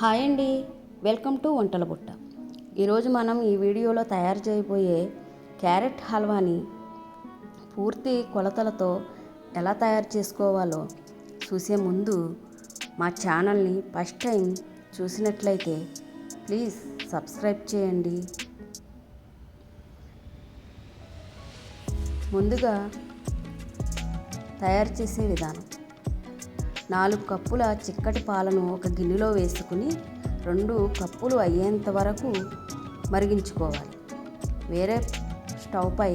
Hi అండి. Welcome to వంటల బుట్ట. ఈరోజు మనం ఈ వీడియోలో తయారు చేయబోయే క్యారెట్ హల్వాని పూర్తి కొలతలతో ఎలా తయారు చేసుకోవాలో చూసే ముందు మా ఛానల్ని ఫస్ట్ టైం చూసినట్లయితే ప్లీజ్ సబ్స్క్రైబ్ చేయండి. ముందుగా తయారు చేసే విధానం. నాలుగు కప్పుల చిక్కటి పాలను ఒక గిన్నెలో వేసుకుని రెండు కప్పులు అయ్యేంత వరకు మరిగించుకోవాలి. వేరే స్టవ్ పై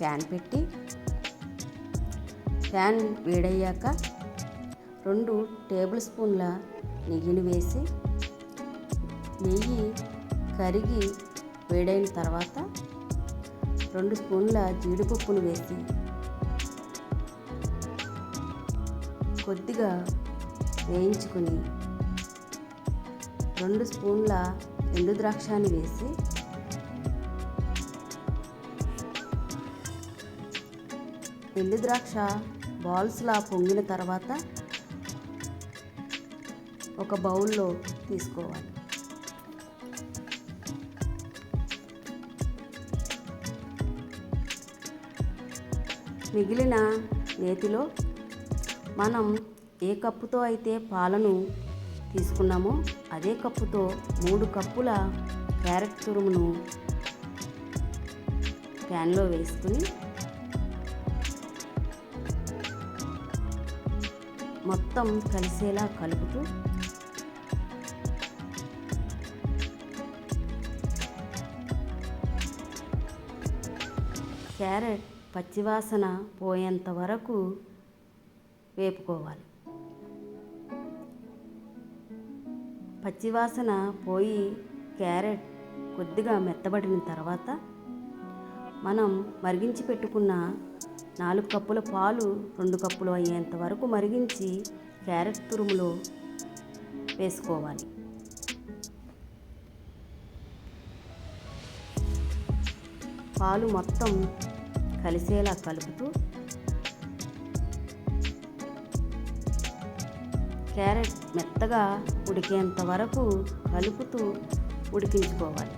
ప్యాన్ పెట్టి ప్యాన్ వేడయ్యాక రెండు టేబుల్ స్పూన్ల నెయ్యిని వేసి నెయ్యి కరిగి వేడైన తర్వాత రెండు స్పూన్ల జీడిపప్పును వేసి కొద్దిగా వేయించుకుని రెండు స్పూన్ల ఎండు ద్రాక్షాన్ని వేసి ఎండు ద్రాక్ష బాల్స్లా పొంగిన తర్వాత ఒక బౌల్లో తీసుకోవాలి. మిగిలిన నేతిలో మనం ఏ కప్పుతో అయితే పాలను తీసుకున్నామో అదే కప్పుతో మూడు కప్పుల క్యారెట్ తురుమును ప్యాన్లో వేసుకుని మొత్తం కలిసేలా కలుపుతూ క్యారెట్ పచ్చివాసన పోయేంత వరకు వేపుకోవాలి. పచ్చివాసన పోయి క్యారెట్ కొద్దిగా మెత్తబడిన తర్వాత మనం మరిగించి పెట్టుకున్న నాలుగు కప్పుల పాలు రెండు కప్పులు అయ్యేంత వరకు మరిగించి క్యారెట్ తురుములో వేసుకోవాలి. పాలు మొత్తం కలిసేలా కలుపుతూ క్యారెట్ మెత్తగా ఉడికేంత వరకు కలుపుతూ ఉడికించుకోవాలి.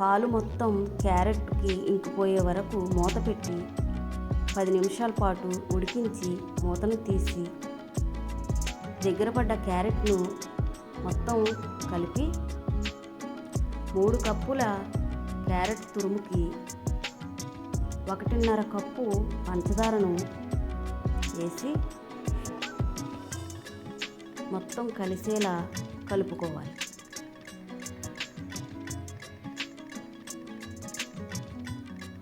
పాలు మొత్తం క్యారెట్కి ఇంకిపోయే వరకు మూత పెట్టి పది నిమిషాల పాటు ఉడికించి మూతను తీసి దగ్గర పడ్డ క్యారెట్ను మొత్తం కలిపి మూడు కప్పుల క్యారెట్ తురుముకి ఒకటిన్నర కప్పు పంచదారను వేసి మొత్తం కలిసేలా కలుపుకోవాలి.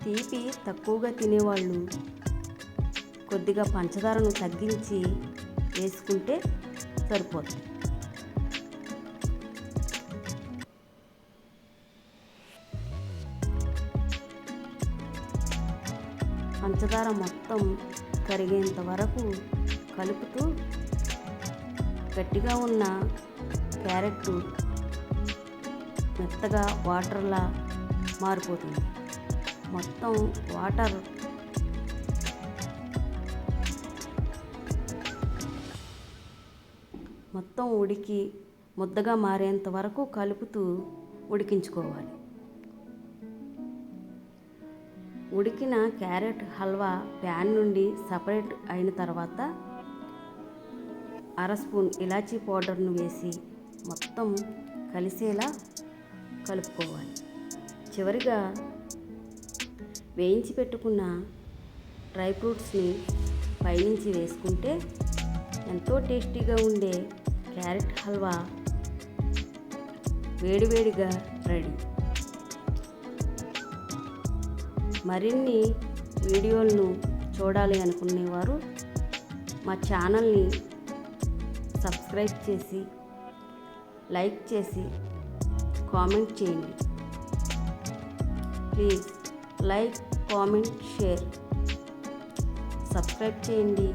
తీపి తక్కువగా తినేవాళ్ళు కొద్దిగా పంచదారను తగ్గించి వేసుకుంటే సరిపోతుంది. పంచదార మొత్తం కరిగేంత వరకు కలుపుతూ గట్టిగా ఉన్న క్యారెట్ మెత్తగా వాటర్లా మారిపోతుంది. మొత్తం వాటర్ మొత్తం ఉడికి ముద్దగా మారేంత వరకు కలుపుతూ ఉడికించుకోవాలి. ఉడికిన క్యారెట్ హల్వా ప్యాన్ నుండి సపరేట్ అయిన తర్వాత అర స్పూన్ ఇలాచీ పౌడర్ను వేసి మొత్తం కలిసేలా కలుపుకోవాలి. చివరిగా వేయించి పెట్టుకున్న డ్రై ఫ్రూట్స్ని పైనుంచి వేసుకుంటే ఎంతో టేస్టీగా ఉండే క్యారెట్ హల్వా వేడివేడిగా రెడీ. మరిన్ని వీడియోలను చూడాలి అనుకునేవారు మా ఛానల్ని సబ్స్క్రైబ్ చేసి లైక్ చేసి కామెంట్ చేయండి. Please like comment share. Subscribe చేయండి.